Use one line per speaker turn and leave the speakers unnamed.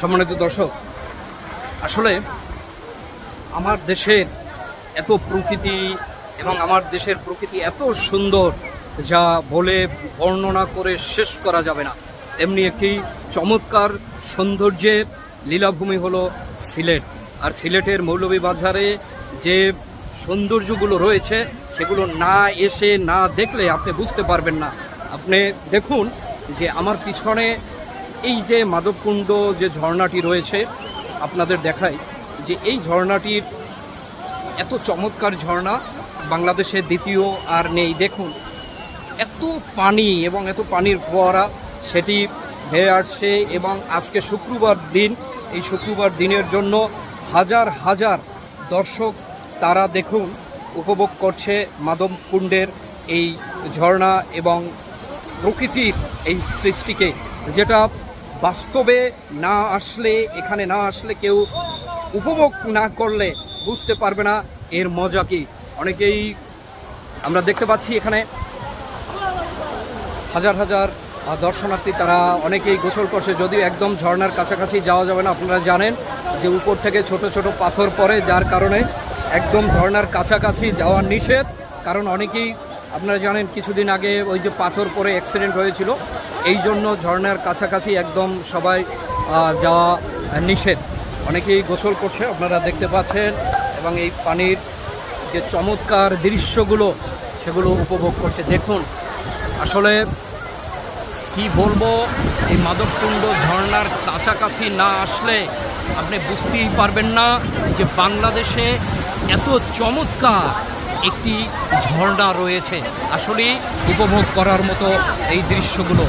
সম্মানিত দর্শক, আসলে আমার দেশের এত প্রকৃতি এবং আমার দেশের প্রকৃতি এত সুন্দর যা বলে বর্ণনা করে শেষ করা যাবে না। এমনি একটি চমৎকার সৌন্দর্যের লীলাভূমি হলো সিলেট। আর সিলেটের মৌলভীবাজারে যে সৌন্দর্যগুলো রয়েছে, সেগুলো না এসে না দেখলে আপনি বুঝতে পারবেন না। আপনি দেখুন যে আমার পিছনে এই যে মাধবকুণ্ড যে ঝর্ণাটি রয়েছে, আপনাদের দেখাই যে এই ঝর্ণাটির এত চমৎকার ঝর্ণা বাংলাদেশে দ্বিতীয় আর নেই। দেখুন, এত পানি এবং এত পানির ফোয়ারা সেটি হয়ে আসছে এবং আজকে শুক্রবার দিন, এই শুক্রবার দিনের জন্য হাজার হাজার দর্শক তারা দেখুন উপভোগ করছে মাধবকুণ্ডের এই ঝর্ণা এবং প্রকৃতির এই সৃষ্টিকে, যেটা বাস্তবে না আসলে, এখানে না আসলে কেউ উপভোগ না করলে বুঝতে পারবে না এর মজা কি। অনেকেই আমরা দেখতে পাচ্ছি এখানে হাজার হাজার দর্শনার্থী, তারা অনেকেই গোসল করছে, যদিও একদম ঝর্নার কাছাকাছি যাওয়া যাবে না। আপনারা জানেন যে উপর থেকে ছোট ছোট পাথর পড়ে, যার কারণে একদম ঝর্নার কাছাকাছি যাওয়া নিষেধ। কারণ অনেকেই আপনারা জানেন কিছুদিন আগে ওই যে পাথর পরে অ্যাক্সিডেন্ট হয়েছিল। এই জন্য ঝর্ণার কাছাকাছি একদম সবাই যাওয়া নিষেধ। অনেকেই গোসল করছে, আপনারা দেখতে পাচ্ছেন। এবং এই পানির যে চমৎকার দৃশ্যগুলো, সেগুলো উপভোগ করছে। দেখুন, আসলে কি বলব, এই মাধবকুণ্ড ঝর্ণার কাছাকাছি না আসলে আপনি বুঝতেই পারবেন না যে বাংলাদেশে এত চমৎকার একটি ঝর্ণা রয়েছে। আসলেই উপভোগ করার মতো এই দৃশ্যগুলো।